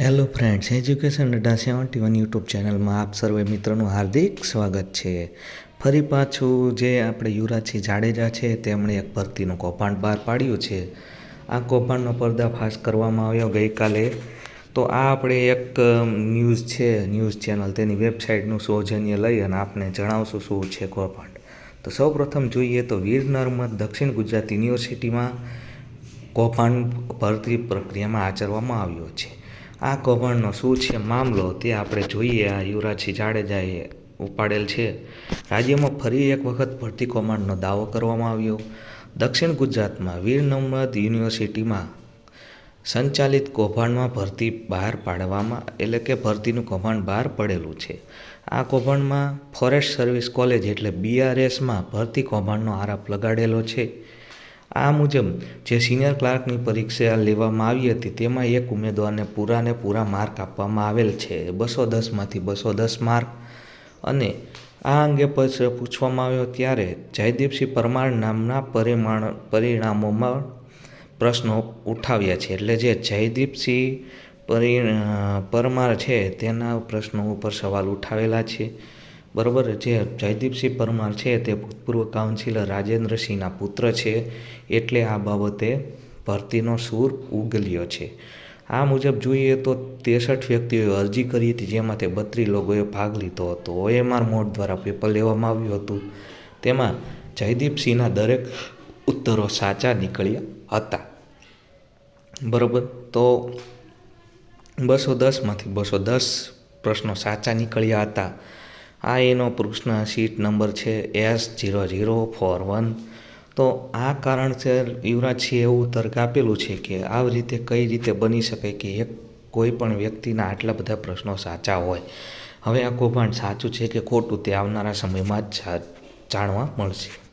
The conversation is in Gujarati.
Hello friends education Adda seventy one YouTube ચેનલમાં આપ સર્વે મિત્રોનું હાર્દિક સ્વાગત છે. ફરી પાછું જે આપણે યુવરાજસિંહ જાડેજા છે, તેમણે એક ભરતીનું કૌભાંડ બહાર પાડ્યું છે. આ કૌભાંડનો પર્દાફાશ કરવામાં આવ્યો ગઈકાલે. તો આ આપણે એક ન્યૂઝ છે, ન્યૂઝ ચેનલ, તેની વેબસાઇટનું સૌજન્ય લઈ અને આપને જણાવશું શું છે કૌભાંડ. તો સૌપ્રથમ જોઈએ તો વીર નર્મદ દક્ષિણ ગુજરાત યુનિવર્સિટીમાં કૌભાંડ ભરતી પ્રક્રિયામાં આચરવામાં આવ્યો છે. આ કૌભાંડનો શું છે મામલો તે આપણે જોઈએ. આ યુવરાજસિંહ જાડેજાએ ઉપાડેલ છે. રાજ્યમાં ફરી એક વખત ભરતી કૌભાંડનો દાવો કરવામાં આવ્યો. દક્ષિણ ગુજરાતમાં વીર નર્મદ યુનિવર્સિટીમાં સંચાલિત કૌભાંડમાં ભરતી બહાર પાડવામાં, એટલે કે ભરતીનું કૌભાંડ બહાર પડેલું છે. આ કૌભાંડમાં ફોરેસ્ટ સર્વિસ કોલેજ એટલે બીઆરએસમાં ભરતી કૌભાંડનો આરોપ લગાડેલો છે. આ મુજબ જે સિનિયર ક્લાર્કની પરીક્ષા લેવામાં આવી હતી, તેમાં એક ઉમેદવારને પૂરાને પૂરા માર્ક આપવામાં આવેલ છે. બસો દસમાંથી બસો દસ માર્ક. અને આ અંગે પછી પૂછવામાં આવ્યો ત્યારે જયદીપસિંહ પરમાર નામના પરિમાણ પરિણામોમાં પ્રશ્નો ઉઠાવ્યા છે. એટલે જે જયદીપસિંહ પરિ પરમાર છે, તેના પ્રશ્નો ઉપર સવાલ ઉઠાવેલા છે. બરાબર? જે જયદીપસિંહ પરમાર છે તે ભૂતપૂર્વ કાઉન્સિલર રાજેન્દ્રસિંહના પુત્ર છે. એટલે આ બાબતે ભરતીનો સૂર ઉગલ્યો છે. આ મુજબ જોઈએ તો ત્રેસઠ વ્યક્તિઓએ અરજી કરી હતી જેમાંથી બત્રીસ લોકોએ ભાગ લીધો હતો. ઓએમઆર મોડ દ્વારા પેપર લેવામાં આવ્યું હતું. તેમાં જયદીપસિંહના દરેક ઉત્તરો સાચા નીકળ્યા હતા. બરાબર? તો બસો દસમાંથી બસો દસ પ્રશ્નો સાચા નીકળ્યા હતા. આ એનો પ્રશ્ન સીટ નંબર છે S zero zero four one તો આ કારણસર યુવરાજસિંહે એવું તર્ક આપેલું છે કે આવી રીતે કઈ રીતે બની શકે કે એક કોઈ પણ વ્યક્તિના આટલા બધા પ્રશ્નો સાચા હોય. હવે આ કૌભાંડ સાચું છે કે ખોટું તે આવનારા સમયમાં જ જાણવા મળશે.